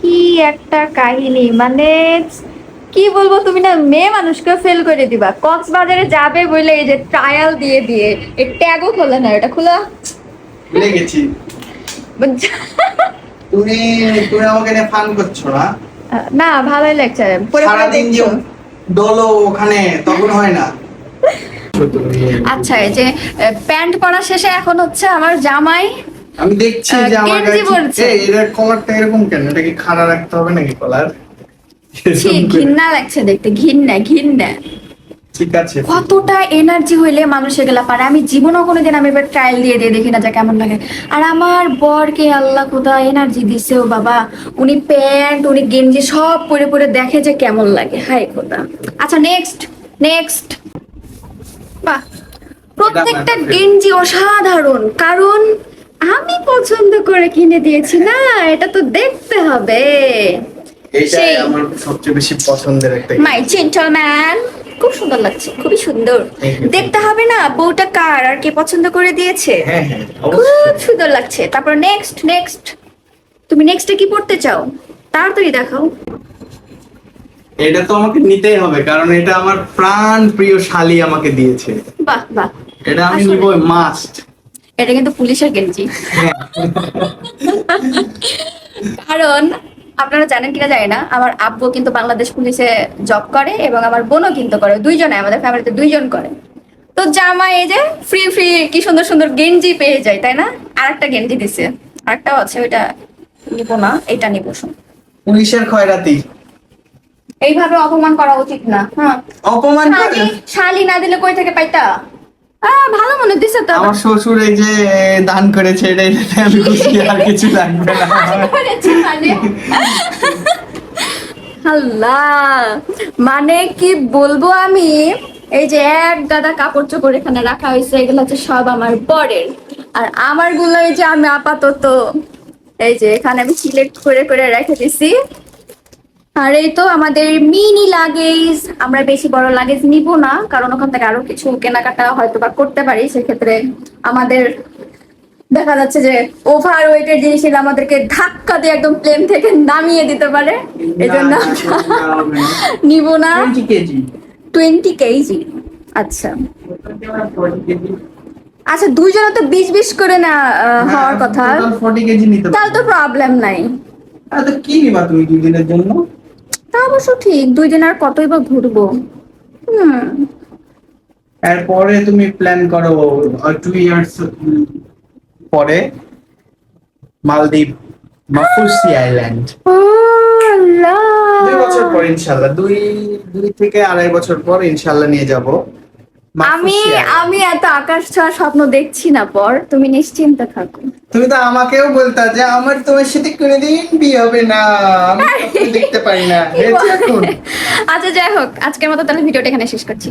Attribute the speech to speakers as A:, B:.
A: কি একটা কাহিনী? মানে কি বলব তুমি না মেয়ে মানুষকে ফেল করে দিবা। কক্সবাজারে যাবে বলে এই যে ট্রায়াল দিয়ে দিয়ে এই ট্যাগও খোলে না এটা খোলা?
B: ভুলে গেছি। তুমি তুমি আমাকে নিয়ে ফান করছ না?
A: না ভালোই লাগছে পরে পরে
B: যে
A: দেখছ।
B: ডলো ওখানে তখন হয় না।
A: আচ্ছা এই যে প্যান্ট পরা শেষে এখন হচ্ছে আমার জামাই
B: আমি দেখছি যে আমার
A: পরছে।
B: এই এর কলারটা এরকম কেন? এটা কি খাড়া রাখতে হবে নাকি কলার
A: ঘৃণা লাগছে দেখতে ঘৃণা ঘৃণা।
B: ঠিক আছে।
A: কতটা এনার্জি হইলে মানুষ এগুলা পারে? আমি জীবনও কোনোদিন আমি এবার ট্রায়াল দিয়ে দিয়ে দেখি না যে কেমন লাগে। আর আমার বরকে আল্লাহ কোথা এনার্জি দিছে ও বাবা। উনি প্যান্ট উনি গেঞ্জি সব পরে পরে দেখে যে কেমন লাগে। হাই খোদা। আচ্ছা নেক্সট নেক্সট বাহ। প্রত্যেকটা. গেঞ্জি অসাধারণ। কারণ পছন্দ করে কিনে দিয়েছি। না এটা তো দেখতে হবে।
B: এইটাই
A: সেই।
B: আমার সবচেয়ে বেশি পছন্দের একটা
A: মাই জেন্টলম্যান খুব সুন্দর লাগছে খুবই সুন্দর। দেখতে হবে না বউটা কার আর কে পছন্দ করে দিয়েছে।
B: হ্যাঁ হ্যাঁ
A: খুব সুন্দর লাগছে। তারপর নেক্সট নেক্সট তুমি নেক্সটে কি পড়তে চাও? তাড়াতাড়ি দেখাও।
B: এটা তো আমাকে নিতেই হবে কারণ এটা আমার প্রাণ প্রিয় শালি আমাকে দিয়েছে।
A: বাহ বাহ।
B: এটা আমি। মাস্ট
A: এটা কিন্তু পুলিশের গেঞ্জি কারণ আপনারা জানেন কিনা জানি না আমার আব্বু কিন্তু বাংলাদেশ পুলিশে জব করে এবং আমার বোনও কিন্তু করে। দুইজনে আমাদের ফ্যামিলিতে দুইজন করে। তো জামা এই যে ফ্রি ফ্রি কি সুন্দর সুন্দর গেঞ্জি পেয়ে যায় তাই না? আর একটা গেঞ্জি দিছে। আরেকটাও আছে ওইটা নিবো না এটা নিবো শোন।
B: পুলিশের খয়রাতি।
A: এইভাবে অপমান করা উচিত না হ্যাঁ।
B: অপমান করে?
A: শালি শালি না দিলে কই থেকে পাইতা? আহ, ভালো মনে দিছে তো?
B: আমার শ্বশুর এই যে দান করেছে এটা এটাতে আমি খুশি আর কিছু লাগবে না।
A: মানে? আল্লাহ! মানে কি বলব আমি? এই যে এক গাদা কাপড় চোপড় এখানে রাখা হয়েছে এগুলো হচ্ছে সব আমার বরের। আর আমারগুলো এই যে আমি আপাতত এই যে এখানে আমি সিলেক্ট করে করে রেখে দিছি। আর এই তো আমাদের মিনি লাগেজ আমরা বেশি বড় লাগেজ নিব না কারণ ওখান থেকে আরও কিছু কেনাকাটা হয়তো বা করতে পারি। সেক্ষেত্রে আমাদের দেখা যাচ্ছে যে ওভার ওয়েটের জিনিস আমাদেরকে ধাক্কা দিয়ে একদম প্লেন থেকে নামিয়ে দিতে পারে। এই জন্য নিব না। টোয়েন্টি কেজি আচ্ছা। আচ্ছা দুইজনে তো বিশ বিশ করে না হওয়ার কথা। তাহলে তো প্রবলেম নাই।
B: কি নিবা তুমি দুই দিনের জন্য?
A: তা অবশ্য ঠিক দুই দিন আর কতই বা ঘুরবো? হুম।
B: এরপরে তুমি প্ল্যান করো টু ইয়ার্স পরে মালদ্বীপ মাফুসি আইল্যান্ড দুই বছর পর ইনশাল্লাহ দুই দুই থেকে আড়াই বছর পর ইনশাল্লাহ নিয়ে যাব।
A: আমি আমি এত আকাশ ছোঁয়া স্বপ্ন দেখছি না পর। তুমি নিশ্চিন্ত থাকো।
B: তুমি তো আমাকেও বলতা যে আমার তোমার সাথে কোনোদিন বিয়ে হবে না। আমি দেখতে পারি না।
A: আচ্ছা যাই হোক আজকের মতো তাহলে ভিডিওটা এখানে শেষ করছি।